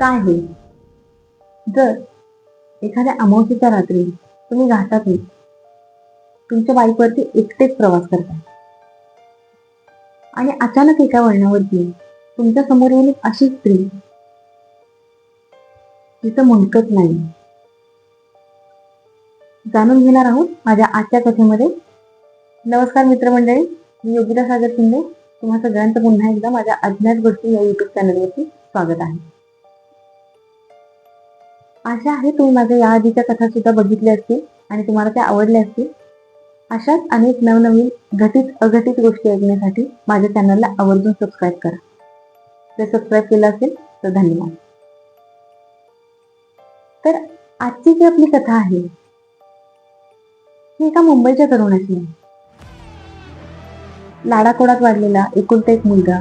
काय होईल जर एखाद्या अमावस्येच्या रात्री तुम्ही घाटातून तुमच्या बाईकवरती एकटेच प्रवास करता. आणि अचानक एका वळणावरती तुमच्यासमोर येईल एक अशी स्त्री तिचं मुंडकच नाही. जाणून घेणार आहोत माझ्या आजच्या कथेमध्ये. नमस्कार मित्रमंडळी मी योगिता सागर शिंदे. तुम्हा सगळ्यांचं पुन्हा एकदा माझ्या अज्ञात गोष्टी या युट्यूब चॅनलवरती स्वागत आहे. आशा आहे तुम्ही माझ्या या आधीच्या कथा सुद्धा बघितल्या असतील आणि तुम्हाला त्या आवडल्या असतील. अशाच अनेक नवनवीन घटित अघटित गोष्टी ऐकण्यासाठी माझ्या चॅनलला आवर्जून सबस्क्राईब करा. जर सबस्क्राईब केलं असेल तर धन्यवाद. तर आजची जी आपली कथा आहे ही एका मुंबईच्या तरुणाची आहे. लाडाकोडात वाढलेला एकुलता एक मुलगा.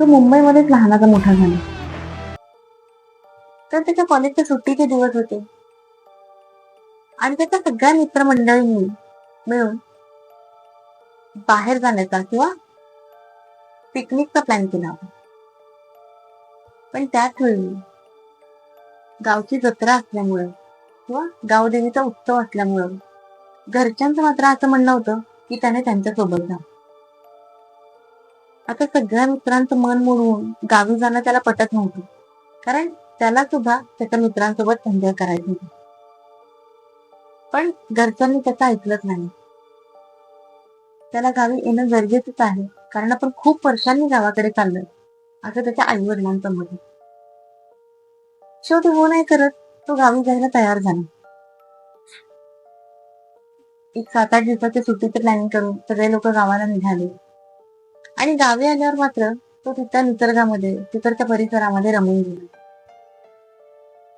तो मुंबईमध्येच लहानाचा मोठा झाला. तर त्याच्या कॉलेजच्या सुट्टीचे दिवस होते. आणि त्याच्या सगळ्या मित्रमंडळींनी मिळून बाहेर जाण्याचा किंवा पिकनिकचा प्लॅन केला होता. पण त्याच वेळी गावची जत्रा असल्यामुळं किंवा गावदेवीचा उत्सव असल्यामुळं घरच्यांचं मात्र असं म्हणणं होतं की त्याने त्यांच्यासोबत जा. आता सगळ्या मित्रांचं मन मोडून गावी जाणं त्याला पटत नव्हतं. कारण त्याला सुद्धा त्याच्या मित्रांसोबत एन्जॉय करायचं होतं. पण घरच्यांनी त्याचं ऐकलंच नाही. त्याला गावी येणं गरजेचंच आहे कारण आपण खूप वर्षांनी गावाकडे चाललोय. असं त्याच्या आई वडिलांचं मत शेवटी हो नाही करत तो गावी जायला तयार झाला. एक सात आठ दिवसाची सुट्टीचं प्लॅनिंग करून सगळे लोक गावाला निघाले. आणि गावी आल्यावर मात्र तो तिथल्या निसर्गामध्ये तिकडच्या परिसरामध्ये रमून गेला.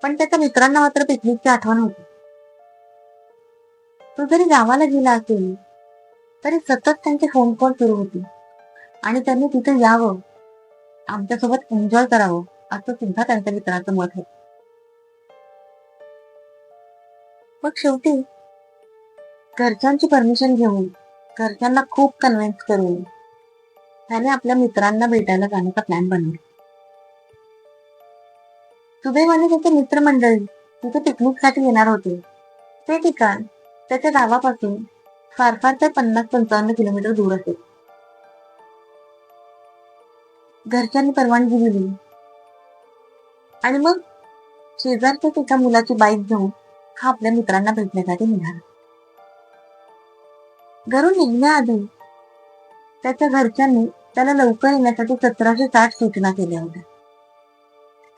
पण त्याच्या मित्रांना मात्र पिकनिकची आठवण होती. तो जरी गावाला गेला असेल तरी सतत त्यांचे फोन कॉल सुरू होते. आणि त्यांनी तिथे यावं आमच्यासोबत एन्जॉय करावं असं सुद्धा त्यांच्या मित्राचं मत होत. मग शेवटी घरच्यांची परमिशन घेऊन घरच्यांना खूप कन्व्हिन्स करून त्याने आपल्या मित्रांना भेटायला जाण्याचा प्लॅन बनवला. सुदैवाने त्याचे मित्रमंडळी तिथे पिकनिकसाठी येणार होते. ते ठिकाण त्याच्या गावापासून फार फार तर पन्नास पंचावन्न किलोमीटर दूर असेल. घरच्यांनी परवानगी दिली. आणि मग शेजारच्याच एका मुलाची बाईक घेऊन हा आपल्या मित्रांना भेटण्यासाठी निघाला. घरून निघण्याआधी त्याच्या घरच्यांनी त्याला लवकर येण्यासाठी सतराशे साठ सूचना केल्या होत्या.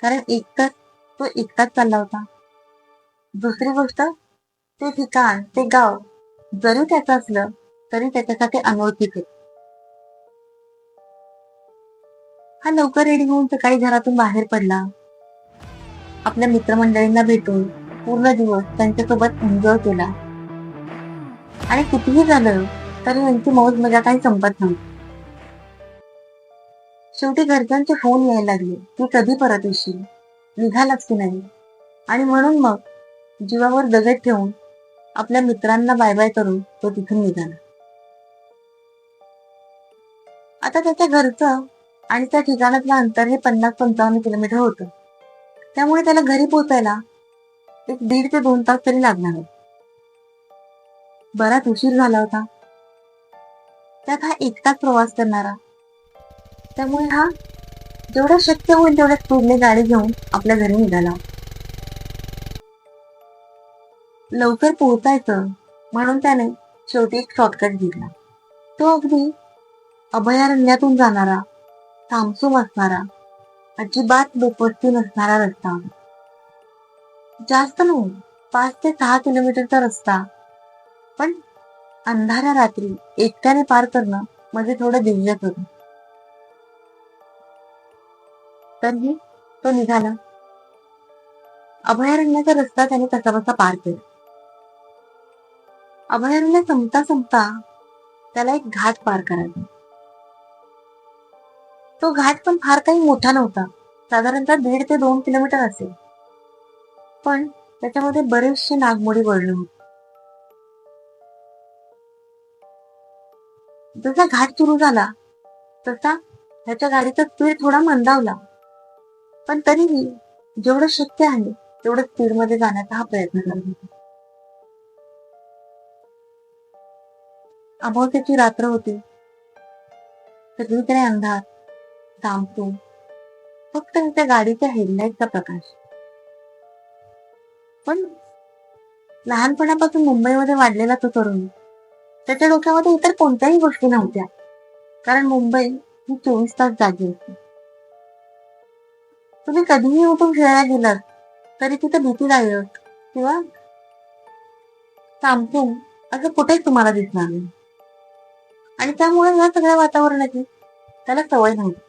कारण एकटाच तो एकटाच चालला होता. दुसरी गोष्ट ते ठिकाण ते गाव जरी त्याचं असलं तरी त्याच्यासाठी अनोळखीच होतं. हा लवकर रेडी होऊन सकाळी घरातून बाहेर पडला. आपल्या मित्रमंडळींना भेटून पूर्ण दिवस त्यांच्यासोबत एन्जॉय केला. आणि कितीही झालं तरी यांची मौज मजा काही संपत नव्हती. शेवटी घरच्यांचे फोन यायला लागले. की कधी परत येशील? निघालाच की नाही? आणि म्हणून मग जीवावर दगड ठेवून आपल्या मित्रांना बाय बाय करून तो तिथून निघाला. आता त्याच्या घरचं आणि त्या ठिकाणातलं अंतर हे पन्नास पंचावन्न किलोमीटर होतं. त्यामुळे त्याला घरी पोहोचायला एक दीड ते दोन तास तरी लागणार होते. बराच उशीर झाला होता. त्यात हा एकटाच प्रवास करणारा त्यामुळे हा जेवढं शक्य होईल तेवढ्या स्पीडने गाडी घेऊन आपल्या घरी निघाला. लवकर पोहोचायचं म्हणून त्याने शेवटी एक शॉर्टकट घेतला. तो अगदी अभयारण्यातून जाणारा थांबसूम असणारा अजिबात लोकवस्ती नसणारा रस्ता. जास्त नाही पाच ते सहा किलोमीटरचा रस्ता. पण अंधाऱ्या रात्री एकट्याने पार करणं म्हणजे थोडं दिव्य होत. तरीही तो निघाला. अभयारण्याचा रस्ता त्याने कसा पार केला. अभयारण्य संपता संपता त्याला एक घाट पार करायचा. तो घाट पण फार काही मोठा नव्हता. साधारणतः दीड ते दोन किलोमीटर असेल. पण त्याच्यामध्ये बरेचसे नागमोडी वळले होते. जसा घाट सुरू झाला तसा त्याच्या गाडीचा स्पीड थोडा मंदावला. पण तरीही जेवढं शक्य आहे तेवढं स्पीडमध्ये जाण्याचा हा प्रयत्न करत. होता अमावस्याची रात्र होती. सगळीकडे अंधार सामसूम फक्त त्या गाडीच्या हेडलाईटचा प्रकाश. पण लहानपणापासून मुंबईमध्ये वाढलेला तो तरुण त्याच्या डोक्यामध्ये इतर कोणत्याही गोष्टी नव्हत्या. कारण मुंबई ही चोवीस तास जागी होती. तुम्ही कधीही उठून खेळायला गेलात तरी तिथे भीतीदायक किंवा सामसूम असं कुठेच तुम्हाला दिसणार नाही. आणि त्यामुळे या सगळ्या वातावरणाची त्याला सवय नव्हती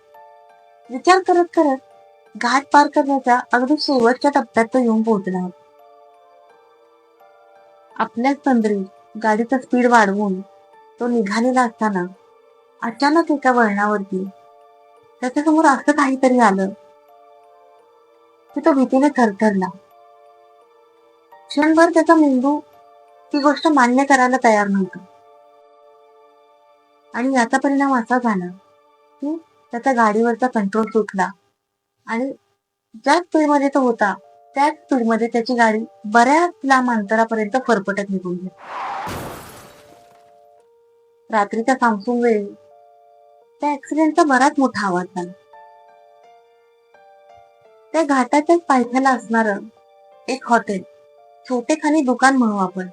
विचार करत करत घाट पार करण्याच्या अगदी शेवटच्या टप्प्यात तो येऊन पोहोचला. आपल्याच तंद्री गाडीचा स्पीड वाढवून तो निघालेला असताना अचानक एका वळणावरती त्याच्यासमोर असं काहीतरी आलं. की तो भीतीने थरथरला. क्षणभर त्याचा मेंदू ती गोष्ट मान्य करायला तयार नव्हता. आणि याचा परिणाम असा झाला की त्याचा गाडीवरचा कंट्रोल तुटला आणि ज्या स्पीडमध्ये तो होता त्याच स्पीडमध्ये त्याची गाडी बऱ्याच लांब अंतरापर्यंत फरफटत निघून गेली. रात्रीच्या सामसूम वेळी त्या ऍक्सिडेंटचा बराच मोठा आवाज झाला. त्या घाटाच्याच पायथ्याला असणार एक हॉटेल. छोटेखानी दुकान म्हणू आपण.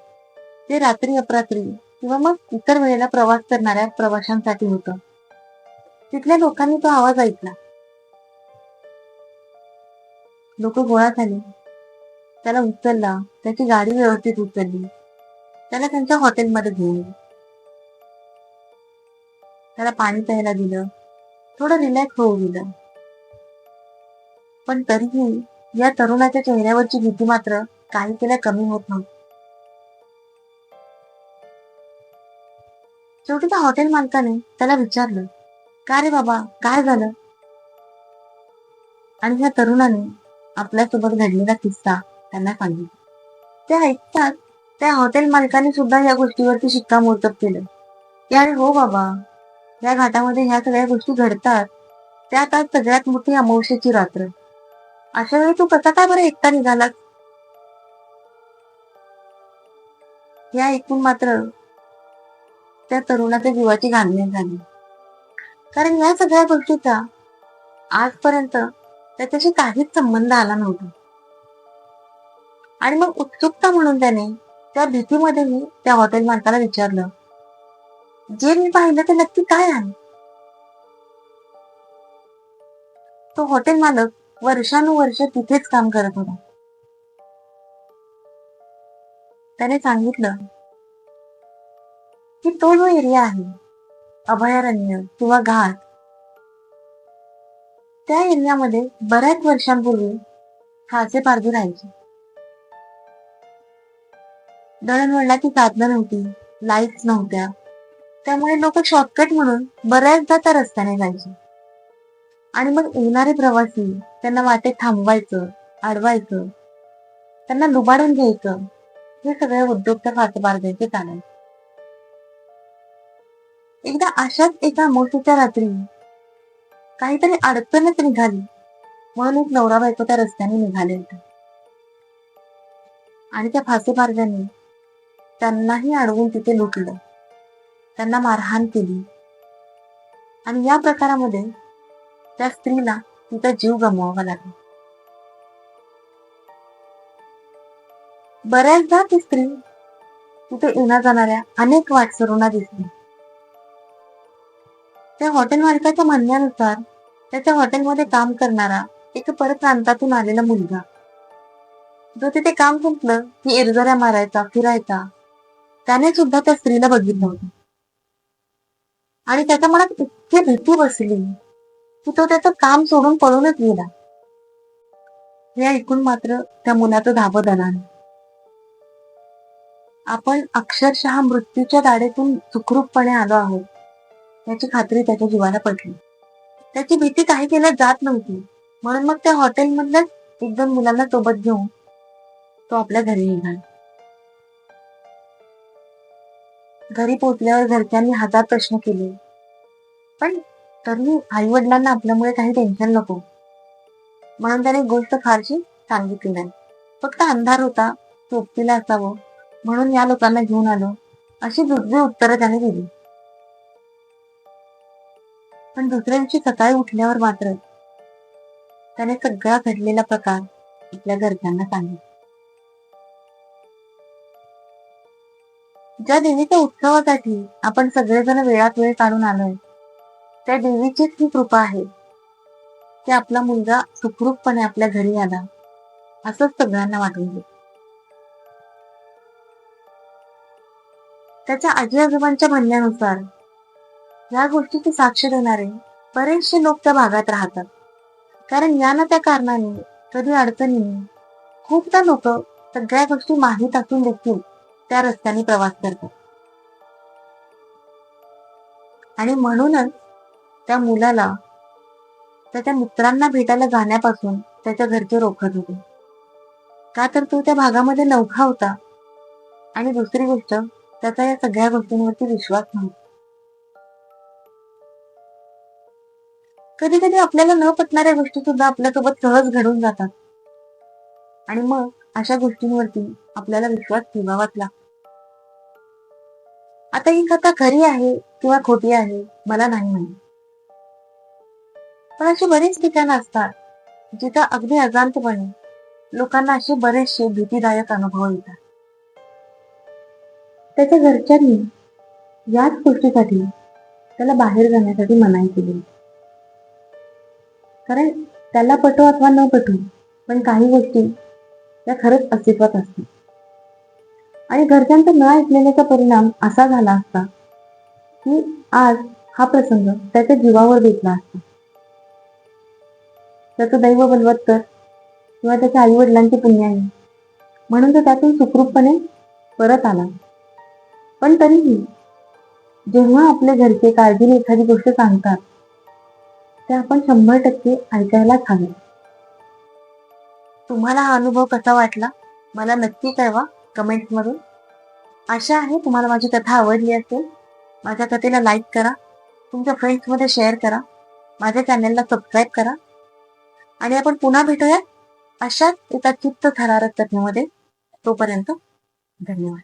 ते रात्री अपरात्री किंवा मग इतर वेळेला प्रवास करणाऱ्या प्रवाशांसाठी होतं. तिथल्या लोकांनी तो आवाज ऐकला. लोक गोळा झाले. त्याला उचलला. त्याची गाडी व्यवस्थित उचलली. त्याला त्यांच्या हॉटेलमध्ये घेऊन त्याला पाणी प्यायला दिलं. थोडं रिलॅक्स होऊ दिलं. पण तरीही या तरुणाच्या चेहऱ्यावरची भीती मात्र काही केल्या कमी होत नव्हती. शेवटी त्या हॉटेल मालकाने त्याला विचारलं का रे बाबा काय झालं? आणि ह्या तरुणाने आपल्यासोबत घडलेला किस्सा त्यांना सांगितला. ते ऐकतात त्या हॉटेल मालकाने सुद्धा या गोष्टीवरती शिक्कामोर्तब केलं. की अरे हो बाबा या घाटामध्ये ह्या सगळ्या गोष्टी घडतात त्यात आज सगळ्यात मोठी अमावस्येची रात्र. अशा वेळी तू कसा काय बरं एकटा निघालास? या ऐकून मात्र त्या तरुणाच्या जीवाची घालणी झाली. कारण या सगळ्या गोष्टीचा आजपर्यंत त्याच्याशी काहीच संबंध आला नव्हता. आणि मग उत्सुकता म्हणून त्याने त्या भीतीमध्येही त्या हॉटेल मालकाला विचारलं जे मी पाहिलं ते नक्की काय आहे? तो हॉटेल मालक वर्षानुवर्ष तिथेच काम करत होता. त्याने सांगितलं की तो जो एरिया आहे अभयारण्य किंवा घाट त्या एरियामध्ये बऱ्याच वर्षांपूर्वी हाचे पारधी राहायचे दळणवळणाची साधनं नव्हती लाईट्स नव्हत्या त्यामुळे लोक शॉर्टकट म्हणून बऱ्याचदा त्या रस्त्याने जायचे. आणि मग येणारे प्रवासी त्यांना वाटेत थांबवायचं अडवायचं त्यांना लुबाडून घ्यायचं. हे सगळे उद्योग त्या खासे पारध्यांचे चालेल. एकदा अशाच एका अमावस्येच्या रात्री काहीतरी अडचणच निघाली. म्हणून एक नवरा बायको त्या रस्त्याने निघाले होते. आणि त्या फासे त्यांनाही अडवून तिथे लुटलं. त्यांना मारहाण केली. आणि या प्रकारामध्ये त्या स्त्रीला तिचा जीव गमवावा लागला. बऱ्याचदा ती स्त्री तिथे येण्या जाणाऱ्या अनेक वाटसरूंना दिसली. त्या हॉटेल मालकाच्या म्हणण्यानुसार त्याच्या हॉटेलमध्ये काम करणारा एक परप्रांतातून आलेला मुलगा. जो तिथे काम संपलं की इरजऱ्या मारायचा फिरायचा. त्याने सुद्धा त्या स्त्रीला बघितलं होतं. आणि त्याच्या मनात इतकी भीती बसली. की तो त्याचं काम सोडून पळूनच गेला. हे ऐकून मात्र त्या मुलाचं धाबं दणाणलं आपण अक्षरशः मृत्यूच्या दाढेतून सुखरूपपणे आलो आहोत. याची खात्री त्याच्या जीवाला पडली त्याची भीती काही केल्या जात नव्हती. म्हणून मग त्या हॉटेलमधल्याच एक दोन मुलांना सोबत घेऊन तो आपल्या घरी निघाला. घरी पोहोचल्यावर घरच्यांनी हजार प्रश्न केले. पण तरी आई वडिलांना आपल्यामुळे काही टेन्शन नको. म्हणून त्याने गोष्ट फारशी सांगितली नाही. फक्त अंधार होता सोबतीला असावं म्हणून या लोकांना घेऊन आलो. अशी दुसरी उत्तरं त्याने दिली. पण दुसऱ्या दिवशी सकाळी उठल्यावर मात्र त्याने सगळा घडलेला प्रकार आपल्या घरच्यांना सांगितला. ज्या देवीच्या उत्सवासाठी आपण सगळेजण वेळात वेळ काढून आलोय त्या देवीचीच ही कृपा आहे. की आपला मुलगा सुखरूपपणे आपल्या घरी आला. असंच सगळ्यांना वाटून दे त्याच्या आजी आजोबांच्या म्हणण्यानुसार या गोष्टीची साक्ष देणारे बरेचसे लोक त्या भागात राहतात. कारण या ना त्या कारणाने कधी अडचणीने खूपदा लोक सगळ्या गोष्टी माहीत असून देखील त्या रस्त्याने प्रवास करतात. आणि म्हणूनच त्या मुलाला त्याच्या मित्रांना भेटायला जाण्यापासून त्याच्या घरचे रोखत होते. का तर तो त्या भागामध्ये नवखा होता. आणि दुसरी गोष्ट त्याचा या सगळ्या गोष्टींवरती विश्वास नव्हता. कधी कधी आपल्याला न पटणाऱ्या गोष्टी सुद्धा आपल्यासोबत सहज घडून जातात. आणि मग अशा गोष्टींवरती आपल्याला विश्वास ठेवावाच लागतो. आता ही कथा खरी आहे किंवा खोटी आहे मला नाही माहिती. पण अशी बरीच ठिकाणं असतात जिथं अगदी अजांतपणे लोकांना असे बरेचसे भीतीदायक अनुभव येतात. त्याच्या घरच्यांनी याच गोष्टीसाठी त्याला बाहेर जाण्यासाठी मनाई केली. कारण त्याला पटो अथवा न पटो पण काही गोष्टी त्या खरंच अस्तित्वात असतात. आणि घरच्यांचा न ऐकलेल्याचा परिणाम असा झाला असता की आज हा प्रसंग त्याच्या जीवावर बेतला असता. त्याचं दैव बलवत्तर किंवा त्याच्या आई पुण्य आहे म्हणून तो त्यातून सुखरूपपणे परत आला. पण तरीही जेव्हा आपले घरचे काळजीने एखादी गोष्ट सांगतात ते आपण शंभर टक्के ऐकायलाच हवे. तुम्हाला हा अनुभव कसा वाटला? मला नक्की कळवा कमेंट्समधून. आशा आहे तुम्हाला माझी कथा आवडली असेल. माझ्या कथेला लाईक करा. तुमच्या फ्रेंड्समध्ये शेअर करा. माझ्या चॅनलला सबस्क्राईब करा. आणि आपण पुन्हा भेटूया अशाच एका चित्त थरारक कथेमध्ये तोपर्यंत धन्यवाद.